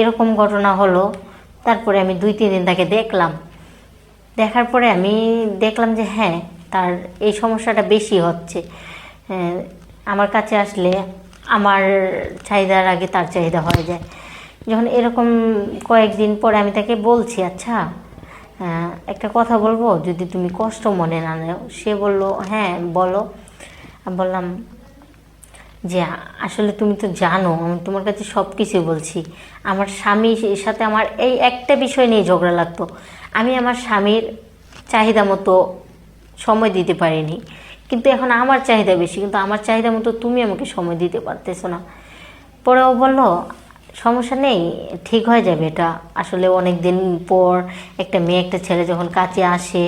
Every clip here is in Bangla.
এরকম ঘটনা হলো। তারপরে আমি দুই, তিন দিন তাকে দেখলাম। দেখার পরে আমি দেখলাম যে হ্যাঁ তার এই সমস্যাটা বেশি হচ্ছে। আমার কাছে আসলে আমার চাহিদার আগে তার চাহিদা হয়ে যায়। যখন এরকম কয়েকদিন পরে আমি তাকে বলছি আচ্ছা একটা কথা বলব? যদি তুমি কষ্ট মনে না নেও। সে বলল হ্যাঁ বলো। বললাম যে আসলে তুমি তো জানো, আমি তোমার কাছে সব কিছু বলছি। আমার স্বামীর সাথে আমার এই একটা বিষয় নিয়ে ঝগড়া লাগতো। আমি আমার স্বামীর চাহিদা মতো সময় দিতে পারিনি। কিন্তু এখন আমার চাহিদা বেশি, কিন্তু আমার চাহিদা মতো তুমি আমাকে সময় দিতে পারতেছো না। পরে ও বলল, সমস্যা নেই, ঠিক হয়ে যাবে এটা। আসলে অনেক দিন পর একটা মেয়ে, একটা ছেলে যখন কাছে আসে,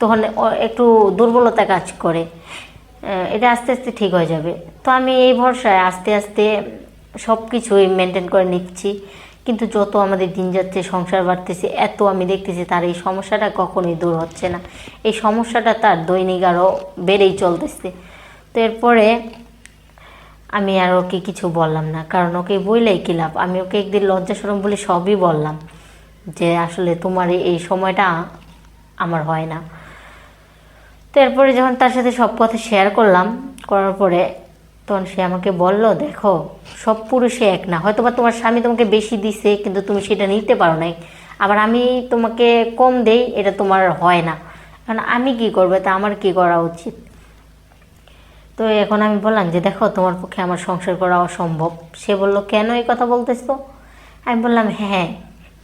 তখন একটু দুর্বলতা কাজ করে। এটা আস্তে আস্তে ঠিক হয়ে যাবে। তো আমি এই ভরসায় আস্তে আস্তে সব কিছুই মেনটেন করে নিচ্ছি। কিন্তু যত আমাদের দিন যাচ্ছে, সংসার বাড়তেছে, এত আমি দেখতেছি তার এই সমস্যাটা কখনোই দূর হচ্ছে না। এই সমস্যাটা তার দৈনিক আরও বেড়েই চলতেছে। তো এরপরে আমি আর ওকে কিছু বললাম না, কারণ ওকে বইলেই কি লাভ? আমি ওকে একদিন লজ্জা সরম বলে সবই বললাম যে, আসলে তোমার এই- সময়টা আমার হয় না। তো এরপরে যখন তার সাথে সব কথা শেয়ার করলাম, করার পরে তখন সে আমাকে বলল, দেখো, সব পুরুষে এক না। হয়তো বা তোমার স্বামী তোমাকে বেশি দিছে, কিন্তু তুমি সেটা নিতে পারো নাই। আবার আমি তোমাকে কম দেই, এটা তোমার হয় না। কারণ আমি কি করব? তা আমার কি করা উচিত? তো এখন আমি বললাম যে, দেখো, তোমার পক্ষে আমার সংসার করা অসম্ভব। সে বলল, কেন এই কথা বলতেছো? আমি বললাম হ্যাঁ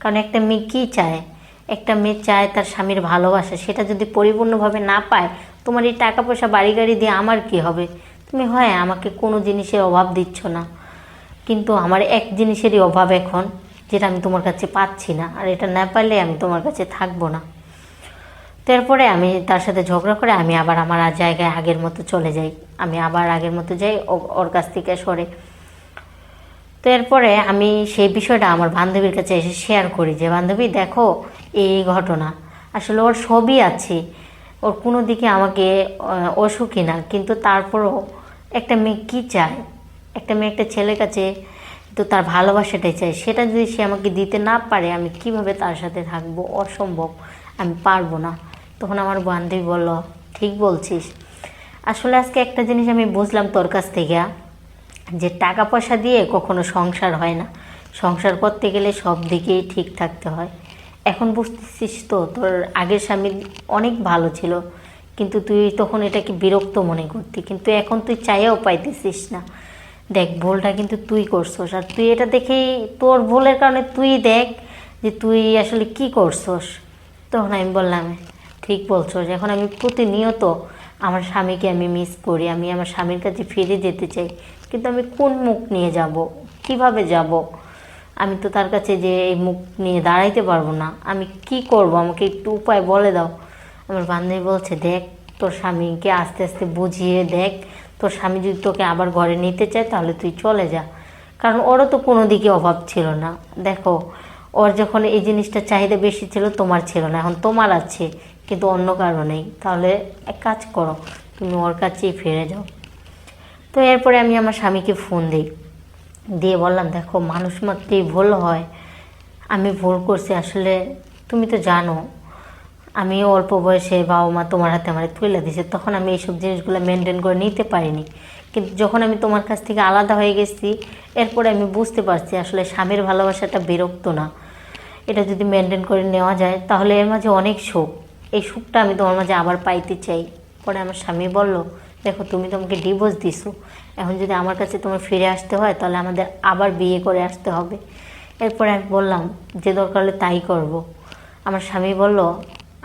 কারণ একটা মেয়ে কী চায়? একটা মেয়ে চায় তার স্বামীর ভালোবাসা। সেটা যদি পরিপূর্ণভাবে না পায়, তোমার এই টাকা পয়সা বাড়ি গাড়ি দিয়ে আমার কি হবে? তুমি হয় আমাকে কোনো জিনিসের অভাব দিচ্ছ না। কিন্তু আমার এক জিনিসেরই অভাব এখন, যেটা আমি তোমার কাছে পাচ্ছি না, আর এটা না পারলে আমি তোমার কাছে থাকব না। তারপরে আমি তার সাথে ঝগড়া করে আমি আবার আমার জায়গায় আগের মতো চলে যাই। আমি আবার আগের মতো যাই ওর কাছ থেকে সরে। তো এরপরে আমি সেই বিষয়টা আমার বান্ধবীর কাছে এসে শেয়ার করি যে, বান্ধবী, দেখো এই ঘটনা। আসলে ওর সবই আছে। ওর কোনো দিকে আমাকে অসুখী না, কিন্তু তারপরও একটা মেয়ে কী চায়? একটা মেয়ে একটা ছেলের কাছে তো তার ভালোবাসাটাই চাই সেটা যদি সে আমাকে দিতে না পারে, আমি কীভাবে তার সাথে থাকব? অসম্ভব। আমি পারব না। তখন আমার বান্ধবী বলল, ঠিক বলছিস। আসলে আজকে একটা জিনিস আমি বুঝলাম তোর কাছ থেকে, যে টাকা পয়সা দিয়ে কখনো সংসার হয় না। সংসার করতে গেলে সব দিকেই ঠিক থাকতে হয়। এখন বুঝতেছিস তো, তোর আগের স্বামী অনেক ভালো ছিল। কিন্তু তুই তখন এটাকে বিরক্ত মনে করতি। কিন্তু এখন তুই চাইয়াও পাইতেছিস না। দেখ, ভুলটা কিন্তু তুই করছস। আর তুই এটা দেখেই তোর ভুলের কারণে তুই দেখ যে তুই আসলে কি করছস। তখন আমি বললাম, ঠিক বলছস। এখন আমি প্রতিনিয়ত আমার স্বামীকে আমি মিস করি। আমি আমার স্বামীর কাছে ফিরে যেতে চাই। কিন্তু আমি কোন মুখ নিয়ে যাব? কীভাবে যাব? আমি তো তার কাছে যে এই মুখ নিয়ে দাঁড়াইতে পারব না। আমি কি করব? আমাকে একটু উপায় বলে দাও। আমার বান্ধবী বলছে, দেখ, তোর স্বামীকে আস্তে আস্তে বুঝিয়ে দেখ। তোর স্বামী যদি তোকে আবার ঘরে নিতে চায়, তাহলে তুই চলে যা। কারণ ওরও তো কোনো দিকে অভাব ছিল না। দেখো, ওর যখন এই জিনিসটা চাহিদা বেশি ছিল, তোমার ছিল না। এখন তোমার আছে, কিন্তু অন্য কারও নেই। তাহলে এক কাজ করো, তুমি ওর কাছেই ফিরে যাও। তো এরপরে আমি আমার স্বামীকে ফোন দিই। দিয়ে বললাম, দেখো, মানুষ মাত্রই ভুল হয়। আমি ভুল করছি। আসলে তুমি তো জানো আমি অল্প বয়সে বাবা মা তোমার হাতে আমার তুলে দিছে, তখন আমি এইসব জিনিসগুলো মেনটেন করে নিতে পারিনি। কিন্তু যখন আমি তোমার কাছ থেকে আলাদা হয়ে গেছি, এরপরে আমি বুঝতে পারছি আসলে স্বামীর ভালোবাসাটা বিরক্ত না। এটা যদি মেনটেন করে নেওয়া যায়, তাহলে এর মাঝে অনেক সুখ। এই সুখটা আমি তোমার মাঝে আবার পাইতে চাই। পরে আমার স্বামী বলল, দেখো, তুমি তো আমাকে ডিভোর্স দিছো। এখন যদি আমার কাছে তোমার ফিরে আসতে হয়, তাহলে আমাদের আবার বিয়ে করে আসতে হবে। এরপরে আমি বললাম, যে দরকার হলে তাই করব। আমার স্বামী বলল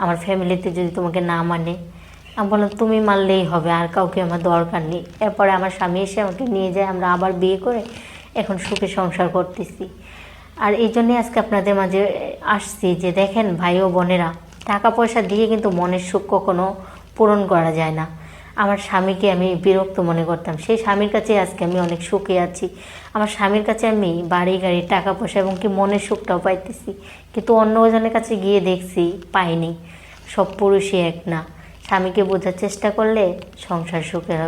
আমার ফ্যামিলিতে যদি তোমাকে না মানে আমি বললাম, তুমি মানলেই হবে, আর কাউকে আমার দরকার নেই। এরপরে আমার স্বামী এসে আমাকে নিয়ে যায়, আমরা আবার বিয়ে করে এখন সুখে সংসার করতেছি। আর এই জন্যই আজকে আপনাদের মাঝে আসছি যে, দেখেন ভাই ও বোনেরা, টাকা পয়সা দিয়ে কিন্তু মনের সুখ কখনো পূরণ করা যায় না। আমার স্বামীকে আমি বিরক্ত মনে করতাম। সেই স্বামীর কাছে আজকে আমি অনেক সুখে আছি। আমার স্বামীর কাছে আমি বাড়ি, গাড়ি টাকা পয়সা এবং কি মনের সুখটাও পাইতেছি। কিন্তু অন্যজনের কাছে গিয়ে দেখছি পাইনি। সব পুরুষই এক না। স্বামীকে বোঝার চেষ্টা করলে সংসার সুখে হবে।